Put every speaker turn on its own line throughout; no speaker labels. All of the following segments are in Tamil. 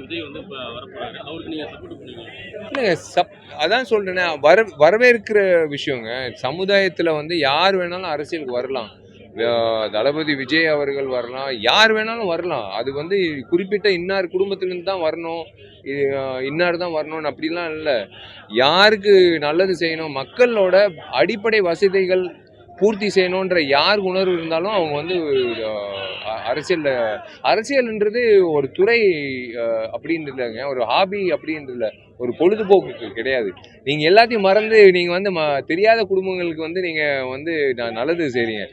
விஜய் வந்து வரப்போறாரு. அவருக்கு நீங்க சப்போர்ட் பண்ணுவீங்க
இல்லைங்க சப் அதான் சொல்கிறேனே வர வரவேற்கிற விஷயங்க சமுதாயத்தில் வந்து யார் வேணாலும் அரசியலுக்கு வரலாம். தளபதி விஜய் அவர்கள் வரலாம் யார் வேணாலும் வரலாம். அது வந்து குறிப்பிட்ட இன்னார் குடும்பத்திலேருந்து தான் வரணும் இது, இன்னார் தான் வரணும்னு அப்படிலாம் இல்லை. யாருக்கு நல்லது செய்யணும்? மக்களோட அடிப்படை வசதிகள் பூர்த்தி செய்யணுன்ற யார் உணர்வு இருந்தாலும் அவங்க வந்து அரசியலில் அரசியல்ன்றது ஒரு துறை அஹ், ஒரு ஹாபி அப்படின்றதுல இல்லை ஒரு பொழுதுபோக்கு கிடையாது. நீங்கள் எல்லாத்தையும் மறந்து நீங்கள் வந்து ம தெரியாத குடும்பங்களுக்கு வந்து நீங்கள் வந்து நான் நல்லது செய்கிறீங்க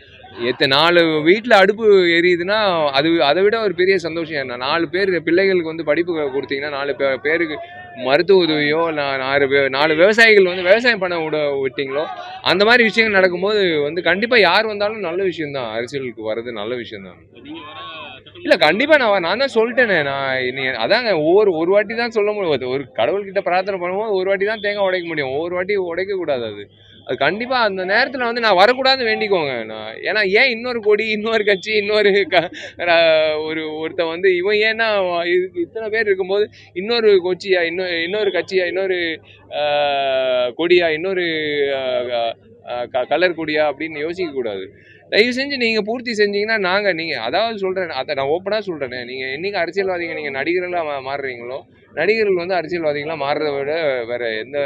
எத்தனை நாலு வீட்டில் அடுப்பு எரியுதுன்னா அது அதை விட ஒரு பெரிய சந்தோஷம் என்ன? நாலு பேர் பிள்ளைகளுக்கு வந்து படிப்பு கொடுத்தீங்கன்னா நாலு பே பேருக்கு மருத்துவ உதவியோ நா- நாலு நாலு விவசாயிகள் வந்து விவசாயம் பண்ண விட விட்டீங்களோ அந்த மாதிரி விஷயங்கள் நடக்கும்போது வந்து கண்டிப்பாக யார் வந்தாலும் நல்ல விஷயம்தான். அரசியலுக்கு வர்றது நல்ல விஷயம்தான்.
இல்லை கண்டிப்பாக
இல்ல கண்டிப்பா நான் நான் தான் சொல்லிட்டேனே நான் நீ அதாங்க ஒவ்வொரு ஒரு வாட்டி தான் சொல்ல முடியும். ஒரு கடவுள்கிட்ட பிரார்த்தனை பண்ணும்போது ஒரு வாட்டி தான் தேங்காய் உடைக்க முடியும். ஒவ்வொரு வாட்டி உடைக்க கூடாது அது. அது கண்டிப்பாக அந்த நேரத்தில் வந்து நான் வரக்கூடாதுன்னு வேண்டிக்கோங்க நான். ஏன்னா ஏன் இன்னொரு கொடி இன்னொரு கட்சி இன்னொரு க ஒரு ஒருத்தன் வந்து இவன் ஏன்னா இதுக்கு இத்தனை பேர் இருக்கும்போது இன்னொரு கொச்சியா இன்னொரு இன்னொரு கட்சியா இன்னொரு கொடியா இன்னொரு கலர் கொடியா அப்படின்னு யோசிக்கக்கூடாது தயவு செஞ்சு நீங்கள் பூர்த்தி செஞ்சீங்கன்னா நாங்கள் நீங்கள் அதாவது சொல்கிறேன் அதை நான் ஓப்பனாக சொல்கிறேன் நீங்கள் என்னைக்கு அரசியல்வாதிகள் நீங்கள் நடிகர்களாக மாறுறீங்களோ நடிகர்கள் வந்து அரசியல்வாதிகளாக மாறுறதை விட வேற எந்த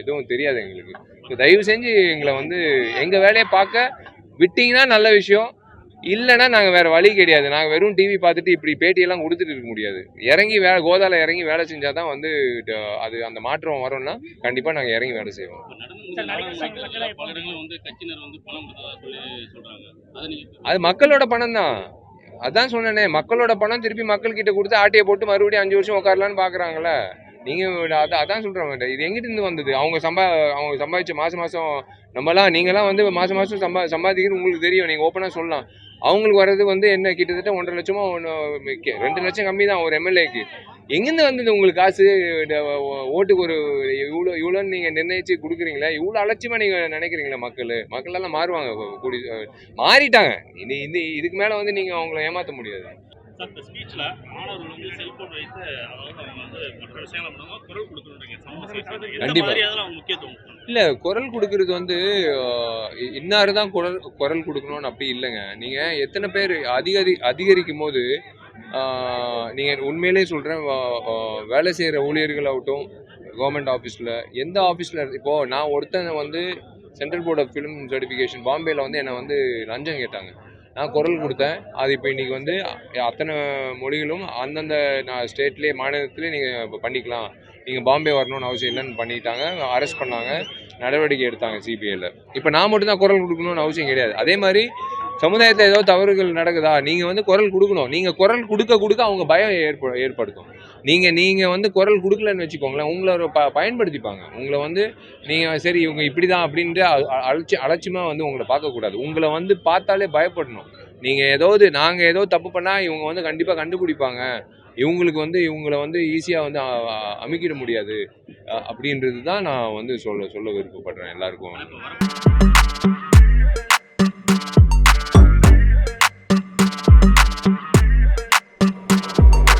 இதுவும் தெரியாது எங்களுக்கு. ஸோ தயவு செஞ்சு எங்களை வந்து எங்கள் வேலையை பார்க்க விட்டீங்கன்னா நல்ல விஷயம். இல்லைன்னா நாங்கள் வேற வழி கிடையாது. நாங்கள் வெறும் டிவி பார்த்துட்டு இப்படி பேட்டியெல்லாம் கொடுத்துட்டு இருக்க முடியாது. இறங்கி வே கோதால இறங்கி வேலை செஞ்சால் தான் வந்து அது அந்த மாற்றம் வரும்னா கண்டிப்பாக நாங்கள் இறங்கி வேலை செய்வோம்.
அது
மக்களோட பணம் தான் அதான் சொன்னேனே மக்களோட பணம் திருப்பி மக்கள்கிட்ட கொடுத்து ஆட்டையை போட்டு மறுபடியும் அஞ்சு வருஷம் உட்காரலான்னு பார்க்குறாங்களே நீங்கள் அதான் அதான் சொல்கிறாங்க இது எங்கிட்டருந்து வந்தது? அவங்க சம்பா அவங்க சம்பாதிச்ச மாதம் மாதம் நம்மலாம் நீங்களாம் வந்து மாதம் மாதம் சம்பா சம்பாதிக்கிறது உங்களுக்கு தெரியும். நீங்கள் ஓப்பனாக சொல்லலாம். அவங்களுக்கு வர்றது வந்து என்ன? கிட்டத்தட்ட ஒன்றரை லட்சமோ ஒன்று ரெண்டு லட்சம் கம்மி தான் ஒரு எம்எல்ஏக்கு எங்கேருந்து வந்தது உங்களுக்கு காசு? இந்த ஓட்டுக்கு ஒரு இவ்வளோ இவ்வளோன்னு நீங்கள் நிர்ணயிச்சு கொடுக்குறீங்களா? இவ்வளோ அலட்சியமாக நீங்கள் நினைக்கிறீங்களா மக்கள்? மக்கள் எல்லாம் மாறுவாங்க கூடி மாறிட்டாங்க. இது இது இதுக்கு மேலே வந்து நீங்கள் அவங்கள ஏமாற்ற முடியாது.
சார் இந்த ஸ்பீச்ல மாணவர்கள் வந்து செல்போன் வைத்து அதாவது அவங்க வந்து மற்ற விஷயங்களை பண்ணுவாங்க குரல் கொடுக்கணுன்றீங்க சமூக சேவை எந்த
கண்டிப்பா.
மாதிரி அதெல்லாம் அவங்க முக்கியத்துவம் கொடுக்கணும்?
இல்லை குரல் கொடுக்கறது வந்து இன்னாரு தான் குரல் குரல் கொடுக்கணும்னு அப்படி இல்லைங்க நீங்கள் எத்தனை பேர் அதிகரி அதிகரிக்கும் போது நீங்கள் உண்மையிலே சொல்கிறேன் வேலை செய்கிற ஊழியர்களாகட்டும் கவர்மெண்ட் ஆஃபீஸில் எந்த ஆஃபீஸில் இப்போது நான் ஒருத்தனை வந்து central board of film certification பாம்பேயில் வந்து என்னை வந்து லஞ்சம் கேட்டாங்க நான் குரல் கொடுத்தேன். அது இப்போ இன்றைக்கி வந்து அத்தனை மொழிகளும் அந்தந்த நான் ஸ்டேட்லேயே மாநிலத்திலே நீங்கள் பண்ணிக்கலாம். நீங்கள் பாம்பே வரணும்னு அவசியம் இல்லைன்னு பண்ணிட்டாங்க. அரெஸ்ட் பண்ணாங்க. நடவடிக்கை எடுத்தாங்க சிபிஐயில் இப்போ நான் மட்டும்தான் குரல் கொடுக்கணும்னு அவசியம் கிடையாது. அதே மாதிரி சமுதாயத்தில் ஏதோ தவறுகள் நடக்குதா? நீங்கள் வந்து குரல் கொடுக்கணும். நீங்கள் குரல் கொடுக்க கொடுக்க அவங்க பயம் ஏற்ப ஏற்படுத்தும். நீங்கள் நீங்கள் வந்து குரல் கொடுக்கலன்னு வச்சுக்கோங்களேன் உங்களை ஒரு ப பயன்படுத்திப்பாங்க. உங்களை வந்து நீங்கள் சரி இவங்க இப்படி தான் அப்படின்ட்டு அலட்சி அலட்சியமாக வந்து உங்களை பார்க்கக்கூடாது உங்களை வந்து பார்த்தாலே பயப்படணும். நீங்கள் ஏதாவது நாங்கள் ஏதோ தப்பு பண்ணால் இவங்க வந்து கண்டிப்பாக கண்டுபிடிப்பாங்க. இவங்களுக்கு வந்து இவங்கள வந்து ஈஸியாக வந்து அமைக்கிட அமுக்கிட முடியாது. அப்படின்றது தான் நான் வந்து சொல்ல சொல்ல விருப்பப்படுறேன். எல்லாருக்கும்.